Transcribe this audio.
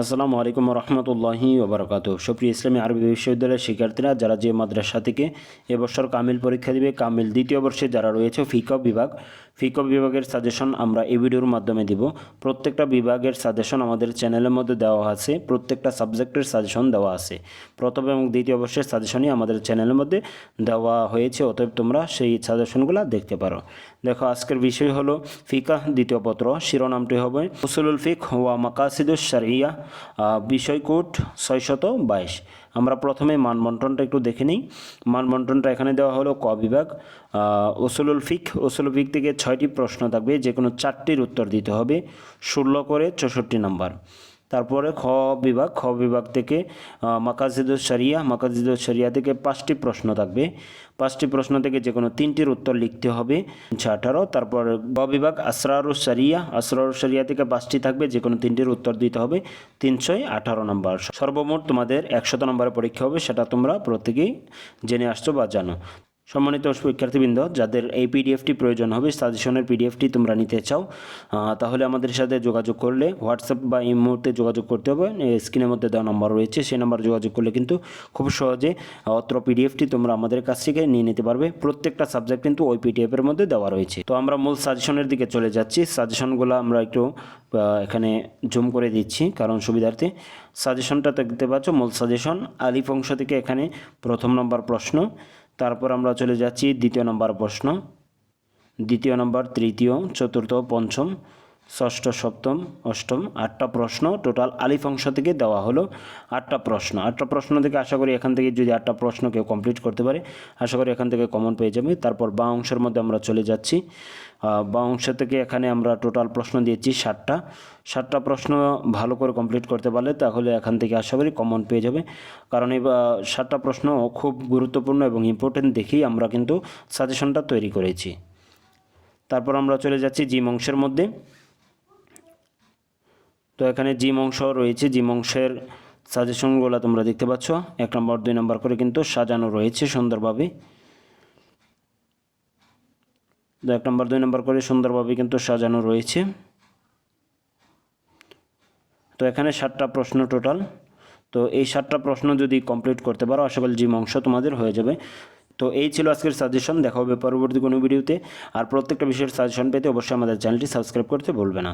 আসসালামু আলাইকুম রহমতুল্লাহি ওবরাকাত সুপ্রিয় ইসলামী আরবি বিশ্ববিদ্যালয়ের শিক্ষার্থীরা, যারা যে মাদ্রাসা থেকে এবছর কামিল পরীক্ষা দিবে, কামিল দ্বিতীয় বর্ষে যারা রয়েছে ফিকা বিভাগ ফিক বিভাগের সাজেশন আমরা এই ভিডিওর মাধ্যমে দিব। প্রত্যেকটা বিভাগের সাজেশন আমাদের চ্যানেলের মধ্যে দেওয়া আছে, প্রত্যেকটা সাবজেক্টের সাজেশন দেওয়া আছে। প্রথম এবং দ্বিতীয় বর্ষের সাজেশনই আমাদের চ্যানেলের মধ্যে দেওয়া হয়েছে, অতএব তোমরা সেই সাজেশনগুলো দেখতে পারো। দেখো, আজকের বিষয় হলো ফিকা দ্বিতীয় পত্র, শিরোনামটি হবে উসুলুল ফিক ওয়া মাকাসিদুস শারিয়া বিষয় কোড ছয়শত বাইশ। আমরা প্রথমে মানবন্টনটা একটু দেখে নিই। মানবন্টনটা এখানে দেওয়া হলো ক বিভাগ। ওসলুল ফিক ওসলুল ফিক থেকে ছয়টি প্রশ্ন থাকবে যে কোনো চারটির উত্তর দিতে হবে। ষোলো করে চৌষট্টি নাম্বার। তারপরে খ বিভাগ খ বিভাগ থেকে মাকাজিদুল শরিয়া মাকাজিদুল শরিয়া থেকে পাঁচটি প্রশ্ন থাকবে। পাঁচটি প্রশ্ন থেকে যে কোনো তিনটির উত্তর লিখতে হবে। তিনশো আঠারো, তারপর গ বিভাগ আসরারুল শরিয়া আসরারুল শরিয়া থেকে পাঁচটি থাকবে যে কোনো তিনটির উত্তর দিতে হবে। তিনশোই আঠারো নম্বর, সর্বমোট তোমাদের একশত নম্বরের পরীক্ষা হবে, সেটা তোমরা প্রত্যেকেই জেনে আসছো বা জানো। সম্মানিত শিক্ষার্থীবৃন্দ, যাদের এই পিডিএফটি প্রয়োজন হবে, সাজেশনের পিডিএফটি তোমরা নিতে চাও তাহলে আমাদের সাথে যোগাযোগ করলে, হোয়াটসঅ্যাপ বা এই মুহূর্তে যোগাযোগ করতে হবে স্ক্রিনের মধ্যে দেওয়া নম্বর রয়েছে, সেই নাম্বার যোগাযোগ করলে কিন্তু খুব সহজে অত্র পিডিএফটি তোমরা আমাদের কাছ থেকে নিয়ে নিতে পারবে, প্রত্যেকটা সাবজেক্ট কিন্তু ওই পিডিএফের মধ্যে দেওয়া রয়েছে। তো আমরা মূল সাজেশনের দিকে চলে যাচ্ছি, সাজেশনগুলো আমরা একটু এখানে জুম করে দিচ্ছি, কারণ সুবিধার্থে, সাজেশনটা দেখতে পাচ্ছ, মূল সাজেশন, আলিফ অংশ থেকে এখানে প্রথম নম্বর প্রশ্ন তারপর আমরা চলে যাচ্ছি দ্বিতীয় নম্বর প্রশ্ন। দ্বিতীয় নম্বর তৃতীয় চতুর্থ পঞ্চম। ষষ্ঠ সপ্তম, অষ্টম, আটটা প্রশ্ন টোটাল আলিফ অংশ থেকে দেওয়া হলো আটটা প্রশ্ন। আটটা প্রশ্ন থেকে আশা করি এখান থেকে যদি আটটা প্রশ্ন কেউ কমপ্লিট করতে পারে, আশা করি এখান থেকে কমন পেয়ে যাবে। তারপর বা অংশের মধ্যে আমরা চলে যাচ্ছি। বা অংশ থেকে এখানে আমরা টোটাল প্রশ্ন দিয়েছি ষাটটা। ষাটটা প্রশ্ন ভালো করে কমপ্লিট করতে পারলে তাহলে এখান থেকে আশা করি কমন পেয়ে যাবে। কারণ এই ষাটটা প্রশ্ন খুব গুরুত্বপূর্ণ এবং ইম্পর্টেন্ট দেখেই আমরা কিন্তু সাজেশনটা তৈরি করেছি। তারপর আমরা চলে যাচ্ছি জিম অংশের মধ্যে। তো এখানে জিম অংশ রয়েছে। জিম অংশের সাজেশনগুলো তোমরা দেখতে পাচ্ছ। এক নম্বর, দুই নম্বর করে কিন্তু সাজানো রয়েছে সুন্দরভাবে। এক নম্বর, দুই নম্বর করে সুন্দরভাবে কিন্তু সাজানো রয়েছে। তো এখানে সাতটা প্রশ্ন টোটাল তো এই সাতটা প্রশ্ন যদি কমপ্লিট করতে পারো, আশা করি জিম অংশ তোমাদের হয়ে যাবে। তো এই ছিল আজকের সাজেশন দেখা হবে পরবর্তী কোনো ভিডিওতে আর প্রত্যেকটা বিষয়ের সাজেশন পেতে অবশ্যই আমাদের চ্যানেলটি সাবস্ক্রাইব করতে ভুলবে না।